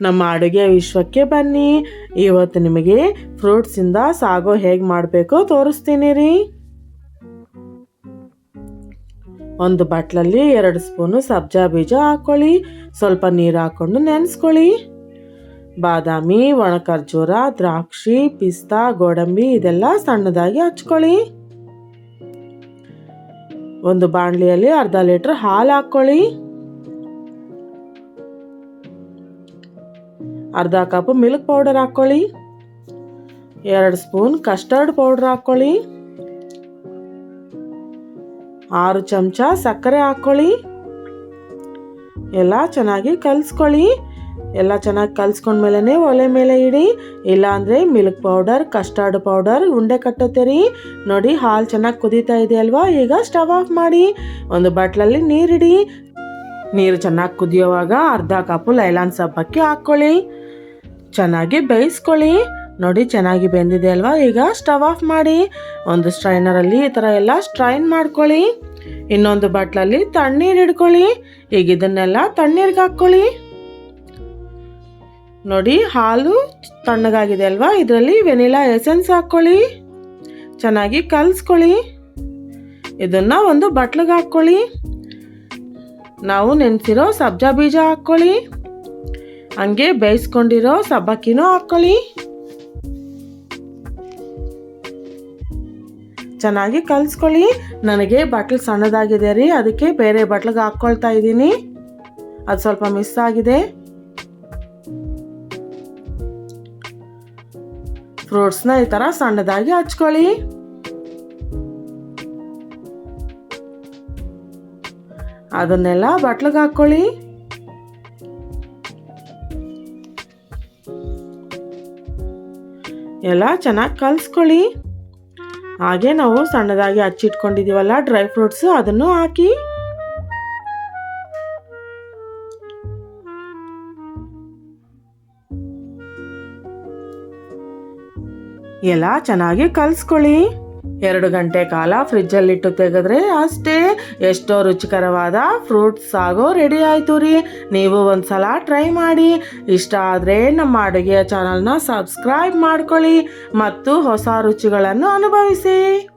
ನಮ್ಮ ಅಡುಗೆ ವಿಶ್ವಕ್ಕೆ ಬನ್ನಿ. ಇವತ್ತು ನಿಮಗೆ ಫ್ರೂಟ್ಸಿಂದ ಸಾಗೋ ಹೇಗೆ ಮಾಡಬೇಕು ತೋರಿಸ್ತೀನಿ ರೀ. ಒಂದು ಬಟ್ಲಲ್ಲಿ ಎರಡು ಸ್ಪೂನು ಸಬ್ಜಾ ಬೀಜ ಹಾಕ್ಕೊಳ್ಳಿ ಸ್ವಲ್ಪ ನೀರು ಹಾಕ್ಕೊಂಡು ನೆನೆಸ್ಕೊಳ್ಳಿ. ಬಾದಾಮಿ ಒಣ ಖರ್ಜೂರ ದ್ರಾಕ್ಷಿ, ಪಿಸ್ತಾ, ಗೋಡಂಬಿ ಇದೆಲ್ಲ ಸಣ್ಣದಾಗಿ ಹಚ್ಕೊಳ್ಳಿ. ಒಂದು ಬಾಣಲಿಯಲ್ಲಿ ಅರ್ಧ ಲೀಟ್ರ್ ಹಾಲು ಹಾಕ್ಕೊಳ್ಳಿ ಅರ್ಧ ಕಪ್ ಮಿಲ್ಕ್ ಪೌಡರ್ ಹಾಕ್ಕೊಳ್ಳಿ. ಎರಡು ಸ್ಪೂನ್ ಕಸ್ಟರ್ಡ್ ಪೌಡರ್ ಹಾಕ್ಕೊಳ್ಳಿ. ಆರು ಚಮಚ ಸಕ್ಕರೆ ಹಾಕ್ಕೊಳ್ಳಿ. ಎಲ್ಲ ಚೆನ್ನಾಗಿ ಕಲಿಸ್ಕೊಳ್ಳಿ. ಎಲ್ಲ ಚೆನ್ನಾಗಿ ಕಲ್ಸ್ಕೊಂಡ್ಮೇಲೆ ಒಲೆ ಮೇಲೆ ಇಡಿ. ಇಲ್ಲಾಂದರೆ ಮಿಲ್ಕ್ ಪೌಡರ್, ಕಸ್ಟರ್ಡ್ ಪೌಡರ್ ಉಂಡೆ ಕಟ್ಟುತ್ತೀರಿ. ನೋಡಿ ಹಾಲು ಚೆನ್ನಾಗಿ ಕುದೀತಾ ಇದೆ ಅಲ್ವಾ ಈಗ ಸ್ಟವ್ ಆಫ್ ಮಾಡಿ. ಒಂದು ಬಟ್ಲಲ್ಲಿ ನೀರಿಡಿ. ನೀರು ಚೆನ್ನಾಗಿ ಕುದಿಯೋವಾಗ ಅರ್ಧ ಕಪ್ಪು ಲೈಲಾನ್ ಸಬ್ಬಕ್ಕಿ ಹಾಕ್ಕೊಳ್ಳಿ. ಚೆನ್ನಾಗಿ ಬೇಯಿಸ್ಕೊಳ್ಳಿ. ನೋಡಿ, ಚೆನ್ನಾಗಿ ಬೆಂದಿದೆ ಅಲ್ವಾ? ಈಗ ಸ್ಟವ್ ಆಫ್ ಮಾಡಿ. ಒಂದು ಸ್ಟ್ರೈನರಲ್ಲಿ ಈ ಥರ ಎಲ್ಲ ಸ್ಟ್ರೈನ್ ಮಾಡ್ಕೊಳ್ಳಿ. ಇನ್ನೊಂದು ಬಟ್ಲಲ್ಲಿ ತಣ್ಣೀರು ಇಡ್ಕೊಳ್ಳಿ. ಈಗ ಇದನ್ನೆಲ್ಲ ತಣ್ಣೀರಿಗೆ ಹಾಕ್ಕೊಳ್ಳಿ. ನೋಡಿ, ಹಾಲು ತಣ್ಣಗಾಗಿದೆ ಅಲ್ವಾ? ಇದರಲ್ಲಿ ವೆನಿಲಾ ಎಸೆನ್ಸ್ ಹಾಕ್ಕೊಳ್ಳಿ. ಚೆನ್ನಾಗಿ ಕಲಿಸ್ಕೊಳ್ಳಿ. ಇದನ್ನು ಒಂದು ಬಟ್ಲಿಗೆ ಹಾಕ್ಕೊಳ್ಳಿ. ನಾವು ನೆನೆಸಿರೋ ಸಬ್ಜಾ ಬೀಜ ಹಾಕ್ಕೊಳ್ಳಿ. ಹಂಗೆ ಬೇಯಿಸ್ಕೊಂಡಿರೋ ಸಬ್ಬಕ್ಕಿನೂ ಹಾಕ್ಕೊಳ್ಳಿ. ಚೆನ್ನಾಗಿ ಕಲಿಸ್ಕೊಳ್ಳಿ. ನನಗೆ ಬಟ್ಲು ಸಣ್ಣದಾಗಿದೆ ರೀ, ಅದಕ್ಕೆ ಬೇರೆ ಬಟ್ಲಿಗೆ ಹಾಕ್ಕೊಳ್ತಾ ಇದ್ದೀನಿ. ಅದು ಸ್ವಲ್ಪ ಮಿಸ್ ಆಗಿದೆ. ಫ್ರೂಟ್ಸ್ನ ಈ ಥರ ಸಣ್ಣದಾಗಿ ಹಚ್ಕೊಳ್ಳಿ. ಅದನ್ನೆಲ್ಲ ಬಟ್ಲಿಗೆ ಹಾಕ್ಕೊಳ್ಳಿ. ಎಲ್ಲ ಚೆನ್ನಾಗಿ ಕಲಿಸ್ಕೊಳ್ಳಿ. ಹಾಗೆ ನಾವು ಸಣ್ಣದಾಗಿ ಹಚ್ಚಿಟ್ಕೊಂಡಿದ್ದೀವಲ್ಲ ಡ್ರೈ ಫ್ರೂಟ್ಸ್ ಅದನ್ನು ಹಾಕಿ. ಎಲ್ಲ ಚೆನ್ನಾಗಿ ಕಲಿಸ್ಕೊಳ್ಳಿ. ಎರಡು ಗಂಟೆ ಕಾಲ ಫ್ರಿಜ್ಜಲ್ಲಿಟ್ಟು ತೆಗೆದ್ರೆ ಅಷ್ಟೇ ಎಷ್ಟೋ ರುಚಿಕರವಾದ ಫ್ರೂಟ್ಸ್ ಸಾಗೋ ರೆಡಿ ಆಯಿತು ರೀ. ನೀವು ಒಂದ್ಸಲ ಟ್ರೈ ಮಾಡಿ. ಇಷ್ಟ ಆದರೆ ನಮ್ಮ ಅಡುಗೆಯ ಚಾನಲ್ನ ಸಬ್ಸ್ಕ್ರೈಬ್ ಮಾಡ್ಕೊಳ್ಳಿ ಮತ್ತು ಹೊಸ ರುಚಿಗಳನ್ನು ಅನುಭವಿಸಿ.